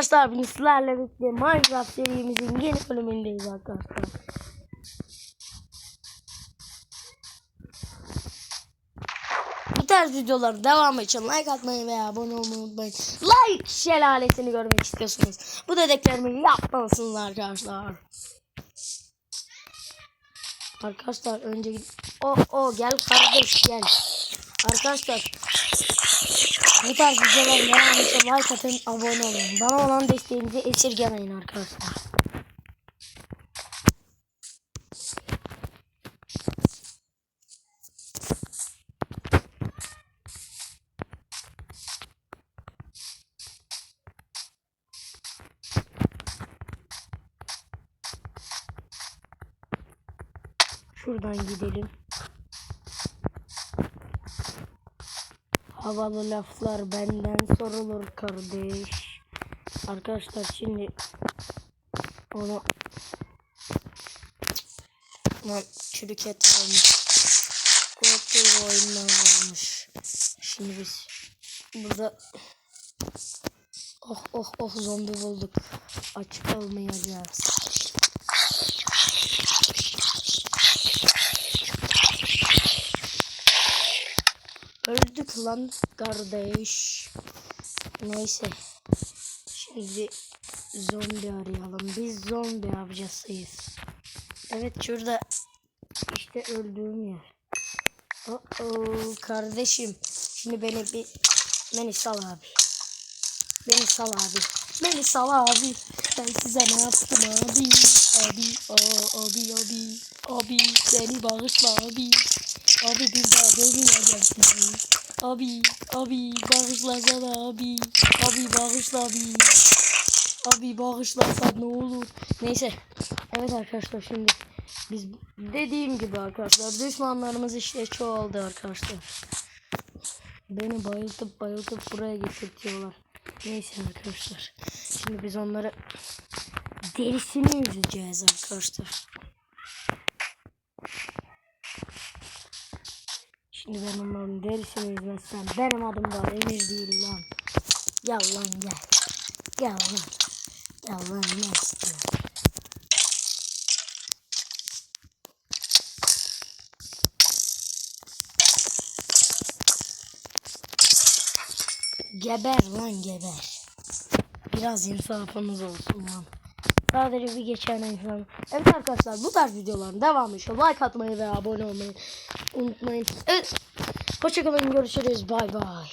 Arkadaşlar bugün sizlerle birlikte Minecraft serimizin yeni bölümündeyiz arkadaşlar. Bu tarz videoların devamı için like atmayı veya abone olmayı unutmayın. Like şelalesini görmek istiyorsunuz. Bu dedeklerimi yapmalısınız arkadaşlar. Arkadaşlar önce o o gel kardeş gel. Arkadaşlar bu tarz videoların devamı için like atın abone olun. Bana olan desteğinizi esirgemeyin arkadaşlar. Şuradan gidelim. Havalı laflar benden sorulur kardeş. Arkadaşlar şimdi onu Lan çürük et almış. Korktuğu oyunlar varmış. Şimdi biz burada Oh oh oh zombi bulduk. Aç kalmayacağız. Öldük lan kardeş. Neyse. Şimdi zombi arayalım. Biz zombi avcısıyız. Evet şurada işte öldüğüm yer. Oh oh kardeşim. Şimdi beni bir beni sal abi. Beni sal abi. Beni sal abi. Ben size ne yaptım abi? Abi, aa, abi, abi. Abi, beni bağışla abi. Abi bir daha dövmeyeceğim sizi. Abi, abi bağışlasana abi. Abi bağışla abi. Abi bağışlasan ne olur. Neyse. Evet arkadaşlar şimdi biz dediğim gibi arkadaşlar düşmanlarımız işte çoğaldı arkadaşlar. Beni bayıltıp bayıltıp buraya getirtiyorlar. Neyse arkadaşlar. Şimdi biz onları derisini yüzeceğiz arkadaşlar. Şimdi ben onların derisini yüzmezsem benim adım da Emir değil lan. Gel lan gel. Gel lan. Gel lan ne istiyorsun? Geber lan geber. Biraz insafımız olsun lan. Sadece bir geçen insan. Evet arkadaşlar bu tarz videoların devamı için like atmayı ve abone olmayı unutmayın. Evet. Hoşçakalın görüşürüz. Bay bay.